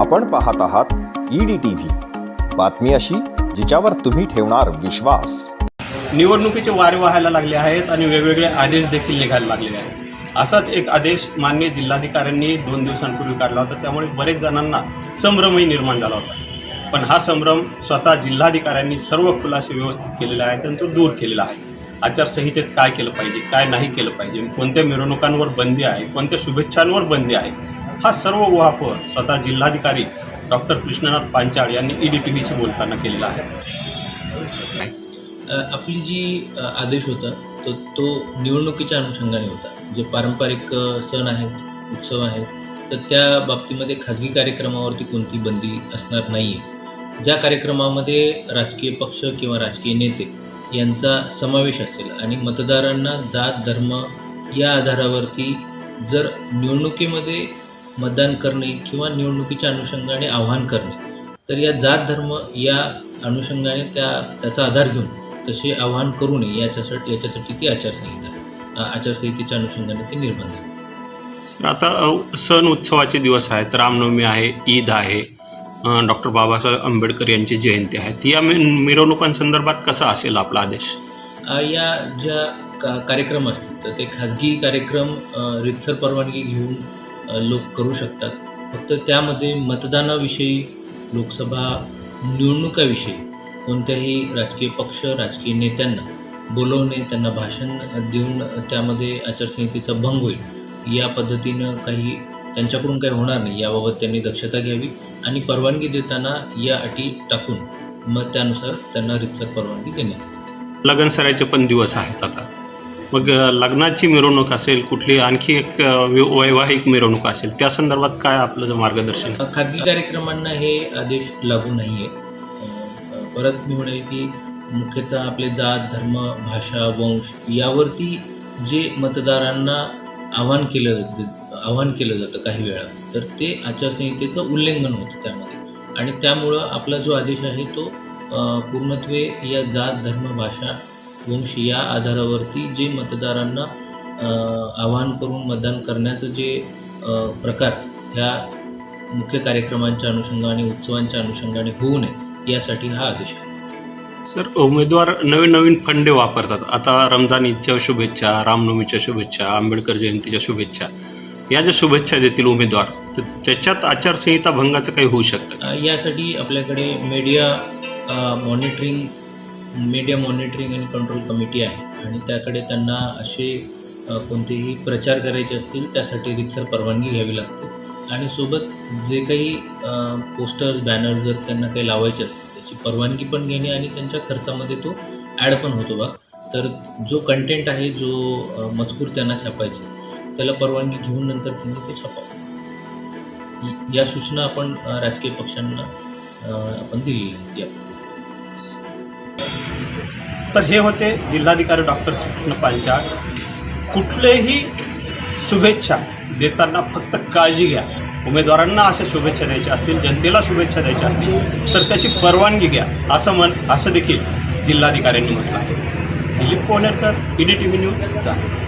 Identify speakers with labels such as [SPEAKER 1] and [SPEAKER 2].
[SPEAKER 1] आपण पाहत आहात ईडी टीव्ही बातमी अशी जिच्यावर तुम्ही ठेवणार विश्वास.
[SPEAKER 2] निवडणुकीचे वारे व्हायला लागले आहेत आणि वेगवेगळे आदेश देखील निघायला लागलेले आहेत. असाच एक आदेश मान्य जिल्हाधिकाऱ्यांनी दोन दिवसांपूर्वी काढला होता. त्यामुळे बरेच जणांना संभ्रमही निर्माण झाला होता. पण हा संभ्रम स्वतः जिल्हाधिकाऱ्यांनी सर्व खुलासे व्यवस्थित केलेले आहेत आणि तो दूर केलेला आहे. आचारसंहितेत काय केलं पाहिजे काय नाही केलं पाहिजे कोणत्या मिरवणुकांवर बंदी आहे कोणत्या शुभेच्छांवर बंदी आहे हा सर्व उहापोह स्वतः जिल्हाधिकारी डॉक्टर कृष्णनाथ पांचाळ यांनी ई डी टी व्हीशी बोलताना केलेला आहे.
[SPEAKER 3] आपली जी आदेश होता तो तो निवडणुकीच्या अनुषंगाने होता. जे पारंपरिक सण आहेत उत्सव आहेत तर त्या बाबतीमध्ये खाजगी कार्यक्रमावरती कोणती बंदी असणार नाही आहे ज्या कार्यक्रमामध्ये राजकीय पक्ष किंवा राजकीय नेते यांचा समावेश असेल आणि मतदारांना जात धर्म या आधारावरती जर निवडणुकीमध्ये मतदान करणे किंवा निवडणुकीच्या अनुषंगाने आव्हान करणे. तर या जात धर्म या अनुषंगाने त्या त्याचा आधार घेऊन तसे आवाहन करू नये याच्यासाठी याच्यासाठी ती आचारसंहिता आचारसंहितेच्या अनुषंगाने ते निर्बंध.
[SPEAKER 2] आता सण उत्सवाचे दिवस आहेत. रामनवमी आहे ईद आहे. डॉक्टर बाबासाहेब आंबेडकर यांची जयंती आहे. या मिरवणुकांसंदर्भात कसा असेल आपला आदेश?
[SPEAKER 3] या ज्या का कार्यक्रम असतील तर ते खाजगी कार्यक्रम रितसर परवानगी घेऊन लोक करू शकतात. फक्त त्यामध्ये मतदानाविषयी लोकसभा निवडणुकाविषयी कोणत्याही राजकीय पक्ष राजकीय नेत्यांना बोलवणे त्यांना भाषण देऊन त्यामध्ये आचारसंहितेचा भंग होईल या पद्धतीनं काही त्यांच्याकडून काही होणार नाही. याबाबत त्यांनी दक्षता घ्यावी आणि परवानगी देताना या अटी टाकून मग त्यानुसार त्यांना रितसर परवानगी देण्यात लगन
[SPEAKER 2] लग्न सरायचे पण दिवस आहेत आता. मग लग्नाची मिरवणूक असेल कुठली आणखी एक वैवाहिक मिरवणूक असेल त्या संदर्भात काय आपलं मार्गदर्शन
[SPEAKER 3] खाजगी कार्यक्रमांना हे आदेश लागू नाही आहे परत मी म्हणेल की मुख्यतः आपले जात धर्म भाषा वंश यावरती जे मतदारांना आव्हान केलं जातं आव्हान केलं जातं काही वेळा तर ते आचारसंहितेचं उल्लंघन होतं त्यामध्ये. आणि त्यामुळं आपला जो आदेश आहे तो पूर्णत्वे या जात धर्म भाषा वंश या आधारावरती जे मतदारांना आवाहन करून मतदान करण्याचं जे प्रकार ह्या मुख्य कार्यक्रमांच्या अनुषंगाने उत्सवांच्या अनुषंगाने होऊ नये यासाठी हा आदेश आहे.
[SPEAKER 2] सर उमेदवार नवीन नवीन फंडे वापरतात. आता रमजान ईदच्या शुभेच्छा रामनवमीच्या शुभेच्छा आंबेडकर जयंतीच्या शुभेच्छा या ज्या शुभेच्छा देतील उमेदवार तर त्याच्यात आचारसंहिता भंगाचं काही होऊ शकतं
[SPEAKER 3] यासाठी आपल्याकडे media monitoring media monitoring and control committee आहे. आणि त्याकडे त्यांना असे कोणतेही प्रचार करायचे असतील त्यासाठी रितसर परवानगी घ्यावी लागते. आणि सोबत जे काही पोस्टर्स बॅनर जर त्यांना काही लावायचे असतील त्याची परवानगी पण घेणे आणि त्यांच्या खर्चामध्ये तो ॲड पण होतो बा. तर जो कंटेंट आहे जो मजकूर त्यांना छापायचा त्याला परवानगी घेऊन नंतर त्यांनी ते छापावं. या सूचना आपण राजकीय पक्षांना आपण दिलेल्या आहेत. या.
[SPEAKER 2] तर हे होते जिल्हाधिकारी डॉक्टर कृष्ण पांचाळ. कुठलेही शुभेच्छा देताना फक्त काळजी घ्या. उमेदवारांना अशा शुभेच्छा द्यायच्या असतील जनतेला शुभेच्छा द्यायच्या असतील तर त्याची परवानगी घ्या. असं मन असं देखील जिल्हाधिकाऱ्यांनी म्हटलं आहे. Dilip Ponerkar E D T V news चालेल